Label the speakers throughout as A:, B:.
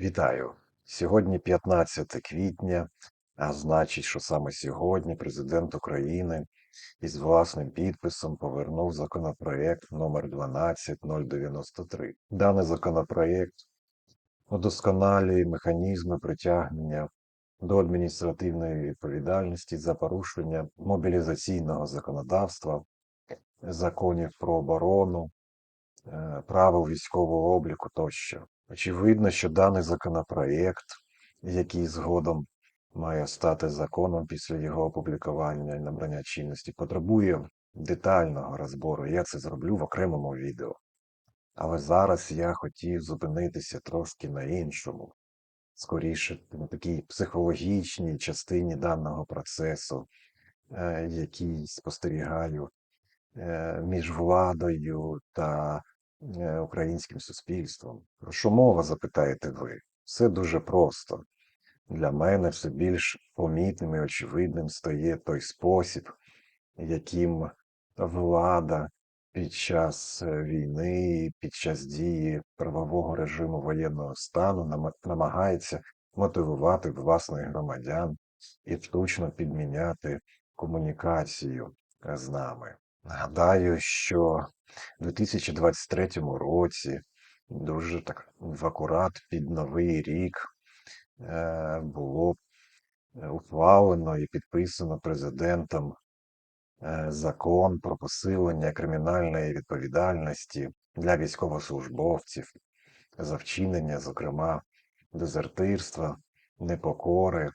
A: Вітаю! Сьогодні 15 квітня, а значить, що саме сьогодні президент України із власним підписом повернув законопроект номер 12093. Даний законопроект удосконалює механізми притягнення до адміністративної відповідальності за порушення мобілізаційного законодавства, законів про оборону, е, правил військового обліку тощо. Очевидно, що даний законопроєкт, який згодом має стати законом після його опублікування і набрання чинності, потребує детального розбору. Я це зроблю в окремому відео. Але зараз я хотів зупинитися трошки на іншому, скоріше на такій психологічній частині даного процесу, е, який спостерігаю е, між владою та українським суспільством. Про що мова, запитаєте ви? Все дуже просто. Для мене все більш помітним і очевидним стає той спосіб, яким влада під час е, війни, під час дії правового режиму воєнного стану намагається мотивувати власних громадян і штучно підміняти комунікацію е, з нами. Нагадаю, що у 2023 році дуже так в акурат під Новий рік е, було е, ухвалено і підписано президентом е, закон про посилення кримінальної відповідальності для військовослужбовців за вчинення, зокрема, дезертирства, непокори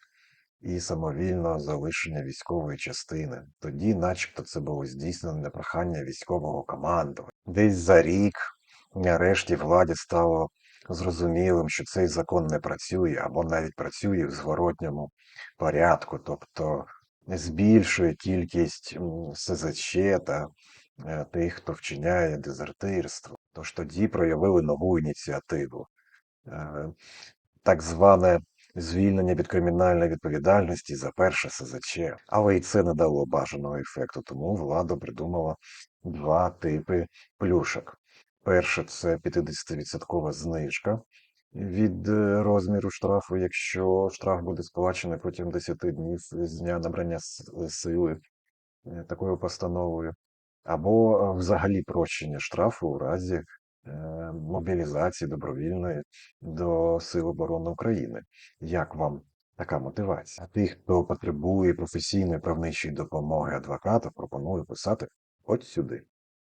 A: і самовільного залишення військової частини. Тоді, начебто, це було здійснено на прохання військового командування. Десь за рік, нарешті, владі стало зрозумілим, що цей закон не працює або навіть працює в зворотньому порядку, тобто збільшує кількість СЗЧ та е, тих, хто вчиняє дезертирство. Тож тоді проявили нову ініціативу. Е, Так зване звільнення від кримінальної відповідальності за перше СЗЧ. Але і це не дало бажаного ефекту, тому влада придумала два типи плюшок. Перше це 50% знижка від е, розміру штрафу, якщо штраф буде сплачений протягом 10 днів з дня набрання сили е, такою постановою, або е, взагалі прощення штрафу у разі е, мобілізації добровільної до Сил оборони України. Як вам така мотивація? Тих, хто потребує професійної правничої допомоги адвоката, пропоную писати от сюди.